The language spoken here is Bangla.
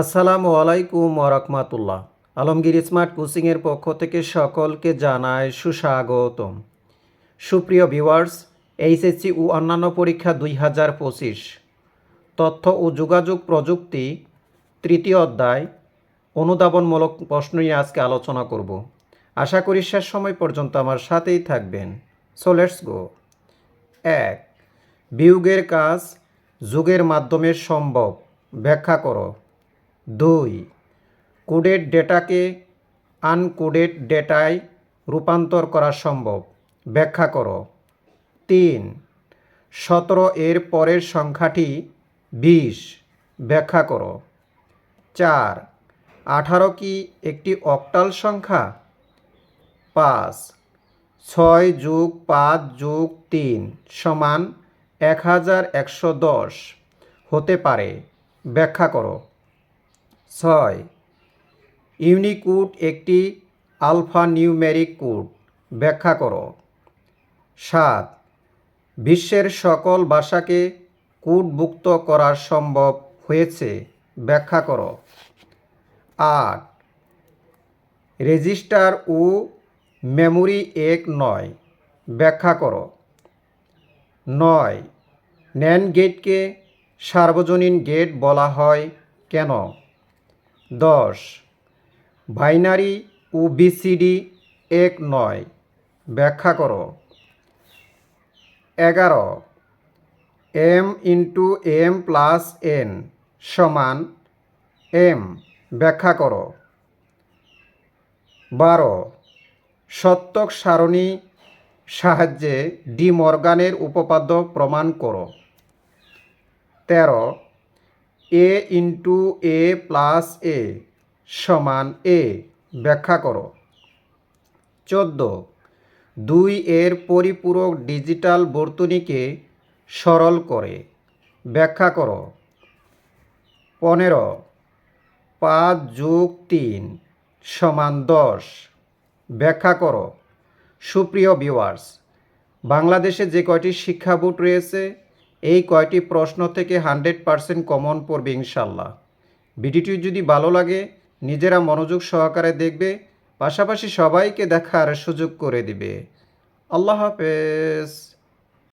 আসসালামু আলাইকুম ওরহমাতুল্লাহ আলমগীর স্মার্ট কোচিংয়ের পক্ষ থেকে সকলকে জানায় সুস্বাগতম। সুপ্রিয় ভিউয়ার্স, এইচএসসি ও অন্যান্য পরীক্ষা দুই হাজার পঁচিশ। তথ্য ও যোগাযোগ প্রযুক্তি, তৃতীয় অধ্যায়, অনুধাবনমূলক প্রশ্ন নিয়ে আজকে আলোচনা করব। আশা করি শেষ সময় পর্যন্ত আমার সাথেই থাকবেন। সো লেটস গো এক, বিয়োগের কাজ যুগের মাধ্যমে সম্ভব। ব্যাখ্যা করো। দুই, কোডেড ডেটাকে আনকোডেড ডেটায় রূপান্তর করা সম্ভব। ব্যাখ্যা করো। তিন, সতেরো এর পরের সংখ্যাটি বিশ। ব্যাখ্যা করো। চার, আঠারো কি একটি অক্টাল সংখ্যা? পাঁচ, ছয় যোগ পাঁচ যোগ তিন সমান এক হাজার একশো দশ। হতে পারে। ব্যাখ্যা করো। ছয়। ইউনিকোড একটি আলফা নিউমেরিক কোড। ব্যাখ্যা করো। সাত। বিশ্বের সকল ভাষাকে কোডভুক্ত করা সম্ভব হয়েছে। ব্যাখ্যা করো। আট। রেজিস্টার ও মেমোরি এক নয়। ব্যাখ্যা করো। নয়। ন্যান গেটকে সার্বজনীন গেট বলা হয় কেন? দশ। বাইনারি ও বিসিডি এক নয়। ব্যাখ্যা করো। এগারো। M into M plus N সমান এম। ব্যাখ্যা করো। বারো। সত্যক সারণী সাহায্যে ডি মর্গানের উপপাদ্য প্রমাণ করো। তেরো। এ ইন্টু এ প্লাস এ সমান এ ব্যাখ্যা করো। চোদ্দ। দুই এর পরিপূরক ডিজিটাল বর্তনীকে সরল করে। ব্যাখ্যা করো। পনেরো। পাঁচ যোগ তিন সমান দশ। ব্যাখ্যা করো। সুপ্রিয় ভিউয়ার্স, বাংলাদেশে যে কয়টি শিক্ষা বোর্ড রয়েছে এই কয়টি প্রশ্ন থেকে হান্ড্রেড পারসেন্ট কমন পড়বে ইনশাল্লাহ। ভিডিওটি যদি ভালো লাগে, নিজেরা মনোযোগ সহকারে দেখবে, পাশাপাশি সবাইকে দেখার সুযোগ করে দিবে। আল্লাহ হাফেজ।